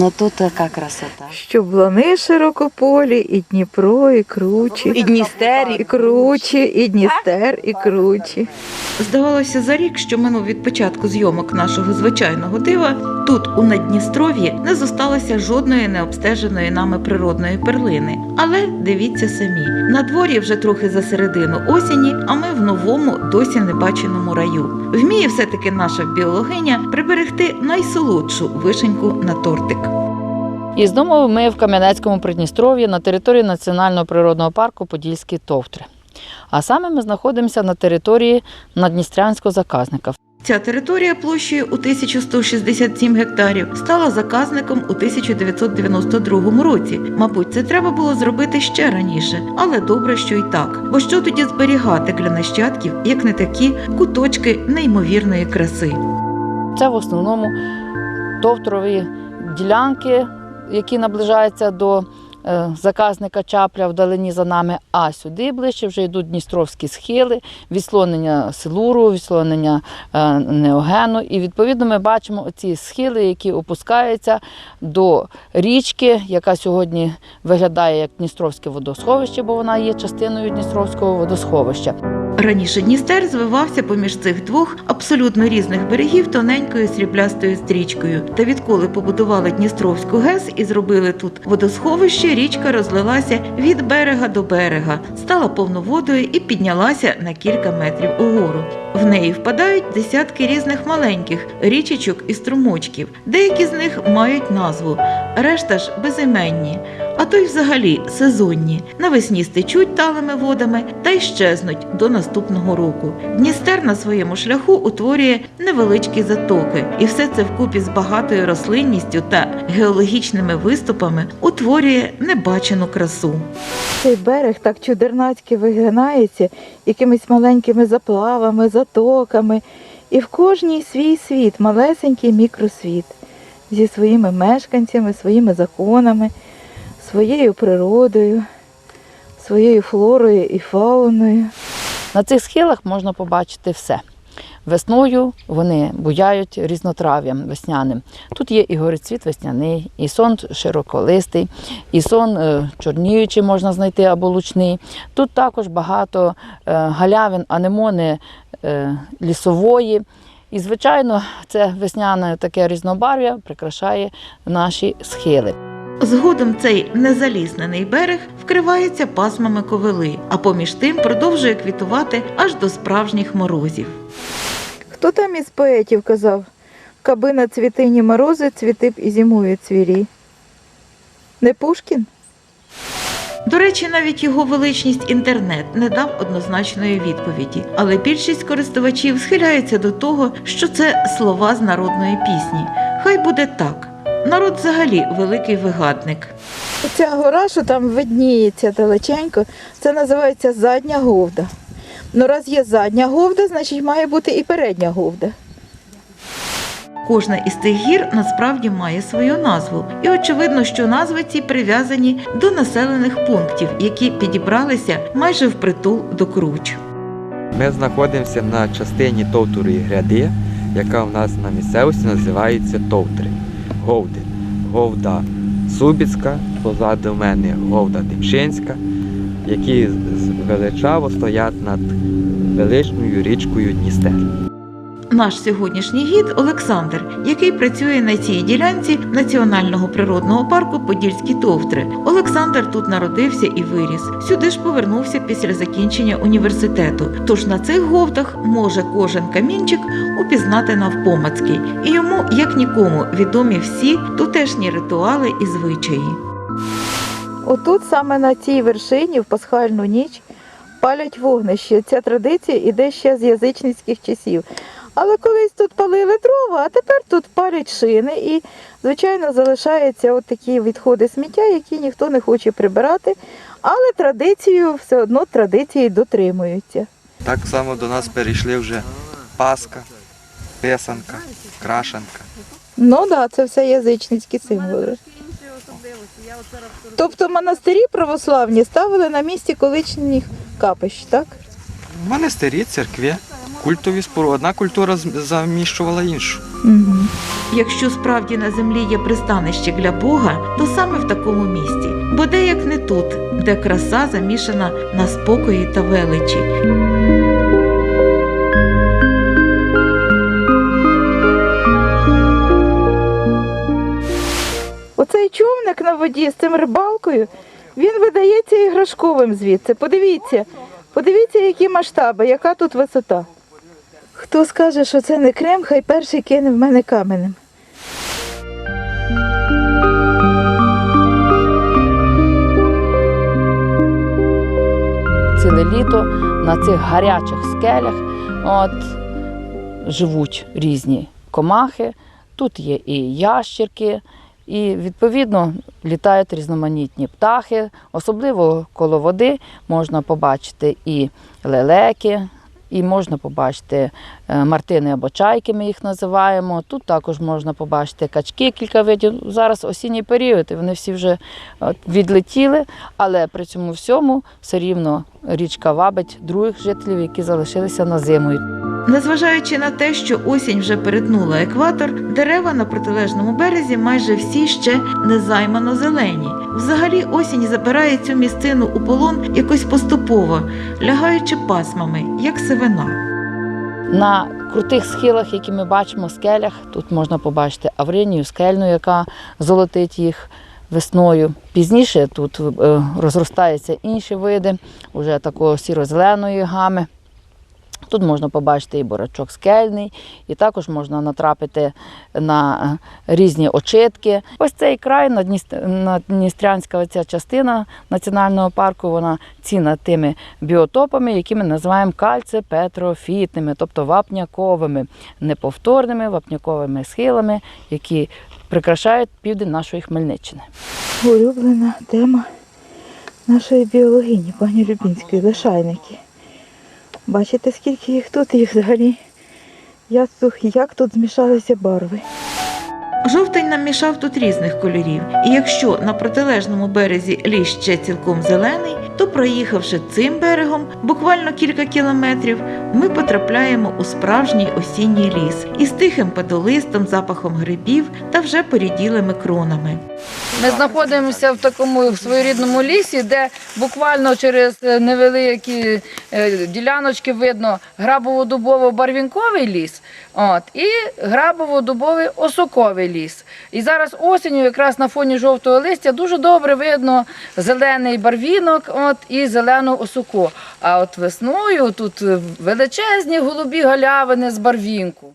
Ну тут така красота. Щоб лани широкополі, і Дніпро, і кручі. І Дністер, і кручі, і Дністер, і кручі. Здавалося, за рік, що минув від початку зйомок нашого звичайного дива, тут, у Надністров'ї, не зосталося жодної необстеженої нами природної перлини. Але дивіться самі, на дворі вже трохи за середину осені, а ми в новому, досі не баченому раю. Вміє все-таки наша біологиня приберегти найсолодшу вишеньку на тортик. І знову ми в Кам'янецькому Придністров'ї на території Національного природного парку Подільські Товтри. А саме ми знаходимося на території Надністрянського заказника. Ця територія площею у 1167 гектарів стала заказником у 1992 році. Мабуть, це треба було зробити ще раніше, але добре, що й так. Бо що тоді зберігати для нащадків, як не такі куточки неймовірної краси? Це в основному товтрові ділянки, які наближаються до е, заказника чапля вдалині за нами, а сюди ближче вже йдуть Дністровські схили, відслонення силуру, відслонення е, неогену. І відповідно ми бачимо ці схили, які опускаються до річки, яка сьогодні виглядає як Дністровське водосховище, бо вона є частиною Дністровського водосховища. Раніше Дністер звивався поміж цих двох абсолютно різних берегів тоненькою сріблястою стрічкою. Та відколи побудували Дністровську ГЕС і зробили тут водосховище, річка розлилася від берега до берега, стала повноводою і піднялася на кілька метрів угору. В неї впадають десятки різних маленьких річечок і струмочків. Деякі з них мають назву, решта ж безіменні, а то й взагалі сезонні. Навесні стечуть талими водами та й щезнуть до наступного року. Дністер на своєму шляху утворює невеличкі затоки, і все це вкупі з багатою рослинністю та геологічними виступами утворює небачену красу. Цей берег так чудернацьки вигинається якимись маленькими заплавами, затоками. І в кожній свій світ, малесенький мікросвіт зі своїми мешканцями, своїми законами, своєю природою, своєю флорою і фауною. На цих схилах можна побачити все. Весною вони буяють різнотрав'ям весняним. Тут є і горицвіт весняний, і сон широколистий, і сон е, чорніючий можна знайти або лучний. Тут також багато е, галявин, анемони е, лісової. І, звичайно, це весняне таке різнобарв'я прикрашає наші схили. Згодом цей незаліснений берег вкривається пасмами ковили, а поміж тим продовжує квітувати аж до справжніх морозів. Хто там із поетів казав? Каби на цвітині морози, цвіти б і зимою цвірі. Не Пушкін? До речі, навіть його величність інтернет не дав однозначної відповіді, але більшість користувачів схиляються до того, що це слова з народної пісні. Хай буде так. Народ взагалі великий вигадник. Оця гора, що там видніється далеченько, це називається задня говда. Ну, раз є задня говда, значить має бути і передня говда. Кожна із цих гір насправді має свою назву, і очевидно, що назви ці прив'язані до населених пунктів, які підібралися майже впритул до круч. Ми знаходимося на частині Товтурої гряди, яка у нас на місцевості називається Товтри. Говди. Говда Субіцька, позаду мене Говда Демшинська, які величаво стоять над величною річкою Дністер. Наш сьогоднішній гід Олександр, який працює на цій ділянці національного природного парку Подільські Товтри. Олександр тут народився і виріс. Сюди ж повернувся після закінчення університету. Тож на цих говдах може кожен камінчик упізнати навпомацьки, і йому, як нікому, відомі всі тутешні ритуали і звичаї. Отут саме на цій вершині в пасхальну ніч палять вогнище. Ця традиція іде ще з язичницьких часів. Але колись тут палили дрова, а тепер тут палять шини і, звичайно, залишаються от такі відходи сміття, які ніхто не хоче прибирати. Але традицію все одно традиції дотримуються. Так само до нас перейшли вже Паска, Писанка, Крашенка. Ну так, да, це все язичницькі символи. Тобто монастирі православні ставили на місці колишніх капищ, так? Монастирі, церкви. Культові споруди. Одна культура заміщувала іншу. Угу. Якщо справді на землі є пристанище для Бога, то саме в такому місці, бо де як не тут, де краса замішана на спокої та величі. Оцей човник на воді з цим рибалкою, він видається іграшковим звідси. Подивіться, подивіться, які масштаби, яка тут висота. Хто скаже, що це не Крим, хай перший кине в мене каменем. Ціле літо на цих гарячих скелях от, живуть різні комахи. Тут є і ящірки, і відповідно літають різноманітні птахи. Особливо коло води можна побачити і лелеки, і можна побачити е, мартини або чайки, ми їх називаємо. Тут також можна побачити качки, кілька видів. Зараз осінній період, і вони всі вже відлетіли, але при цьому всьому все рівно річка вабить других жителів, які залишилися на зиму. Незважаючи на те, що осінь вже перетнула екватор, дерева на протилежному березі майже всі ще незаймано зелені. Взагалі осінь забирає цю місцину у полон якось поступово, лягаючи пасмами, як сивина. На крутих схилах, які ми бачимо, скелях, тут можна побачити авринію скельну, яка золотить їх весною. Пізніше тут е, розростаються інші види, вже такого сіро-зеленої гами. Тут можна побачити і борачок скельний, і також можна натрапити на е, різні очитки. Ось цей край, Надніст- Надністрянська оця частина національного парку, вона цінна тими біотопами, які ми називаємо кальцепетрофітними, тобто вапняковими, неповторними вапняковими схилами, які прикрашають південь нашої Хмельниччини. Улюблена тема нашої біологині, пані Любінської, лишайники. Бачите, скільки їх тут і взагалі тут, як тут змішалися барви. Жовтень намішав тут різних кольорів, і якщо на протилежному березі ліс ще цілком зелений, то проїхавши цим берегом буквально кілька кілометрів, ми потрапляємо у справжній осінній ліс із тихим падолистом, запахом грибів та вже поріділими кронами. Ми знаходимося в такому своєрідному лісі, де буквально через е, невеликі е, діляночки видно грабово-дубово-барвінковий ліс от, і грабово-дубовий осоковий ліс. І зараз осінню, якраз на фоні жовтого листя, дуже добре видно зелений барвінок от, і зелену осоку. А от весною тут величезні голубі галявини з барвінку.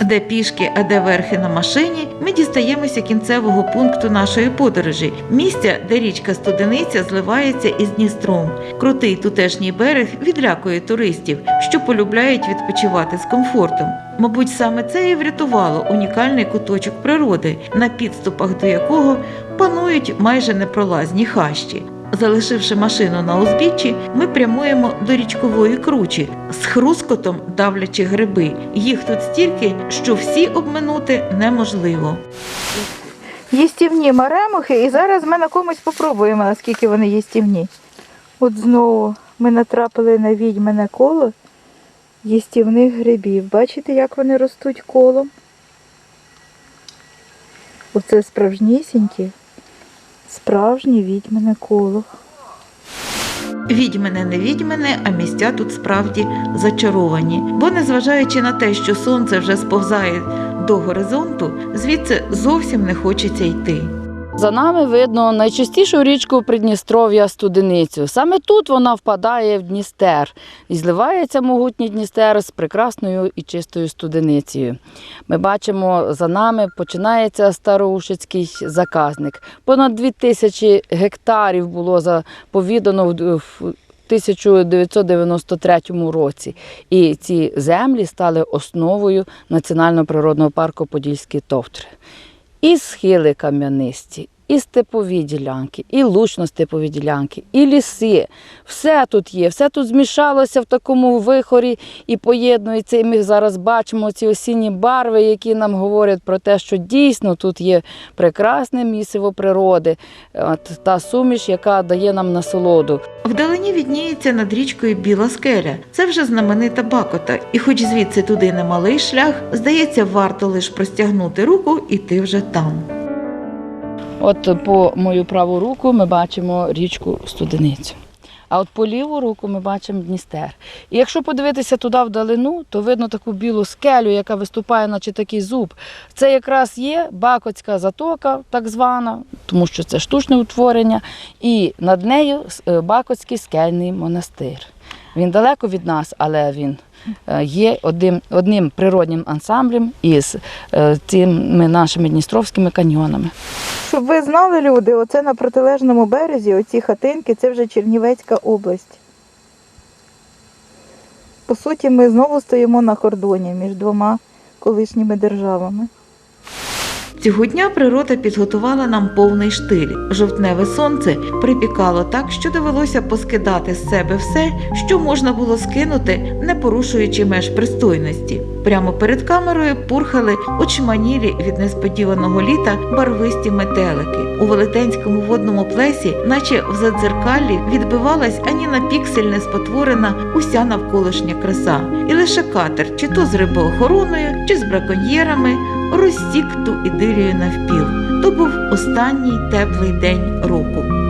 Де пішки, а де верхи на машині, ми дістаємося кінцевого пункту нашої подорожі місця, де річка Студениця зливається із Дністром. Крутий тутешній берег відлякує туристів, що полюбляють відпочивати з комфортом. Мабуть, саме це і врятувало унікальний куточок природи, на підступах до якого панують майже непролазні хащі. Залишивши машину на узбіччі, ми прямуємо до річкової кручі з хрускотом давлячи гриби. Їх тут стільки, що всі обминути неможливо. Їстівні маремухи, і зараз ми на комусь попробуємо, наскільки вони їстівні. От знову ми натрапили на відьмине коло їстівних грибів. Бачите, як вони ростуть колом? Оце справжнісінькі, справжнє відьмине коло. Відьмини не відьмини, а місця тут справді зачаровані. Бо, незважаючи на те, що сонце вже сповзає до горизонту, звідси зовсім не хочеться йти. За нами видно найчастішу річку Придністров'я Студеницю. Саме тут вона впадає в Дністер і зливається могутній Дністер з прекрасною і чистою студеницею. Ми бачимо, за нами починається Староушицький заказник. Понад дві тисячі гектарів було заповідано в 1993 році. І ці землі стали основою Національного природного парку Подільські товтри. І схили кам'янисті, і степові ділянки, і лучно-степові ділянки, і ліси. Все тут є, все тут змішалося в такому вихорі і поєднується. І ми зараз бачимо ці осінні барви, які нам говорять про те, що дійсно тут є прекрасне місиво природи, от, та суміш, яка дає нам насолоду. Вдалині відніється над річкою Біла скеля. Це вже знаменита Бакота, і хоч звідси туди немалий шлях, здається, варто лише простягнути руку, і ти вже там. От по мою праву руку ми бачимо річку Студеницю. А от по ліву руку ми бачимо Дністер. І якщо подивитися туди вдалину, то видно таку білу скелю, яка виступає, наче такий зуб. Це якраз є Бакотська затока, так звана, тому що це штучне утворення, і над нею е, Бакотський скельний монастир. Він далеко від нас, але він е, є одним, одним природнім ансамблем із е, цими нашими дністровськими каньйонами. Щоб ви знали, люди, оце на протилежному березі, оці хатинки, це вже Чернівецька область. По суті, ми знову стоїмо на кордоні між двома колишніми державами. Цього дня природа підготувала нам повний штиль. Жовтневе сонце припікало так, що довелося поскидати з себе все, що можна було скинути, не порушуючи меж пристойності. Прямо перед камерою пурхали очманілі від несподіваного літа барвисті метелики. У велетенському водному плесі, наче в задзеркаллі, відбивалась ані на піксель не спотворена уся навколишня краса. І лише катер, чи то з рибоохороною, чи з браконьєрами, розсік ту ідилію навпіл. То був останній теплий день року.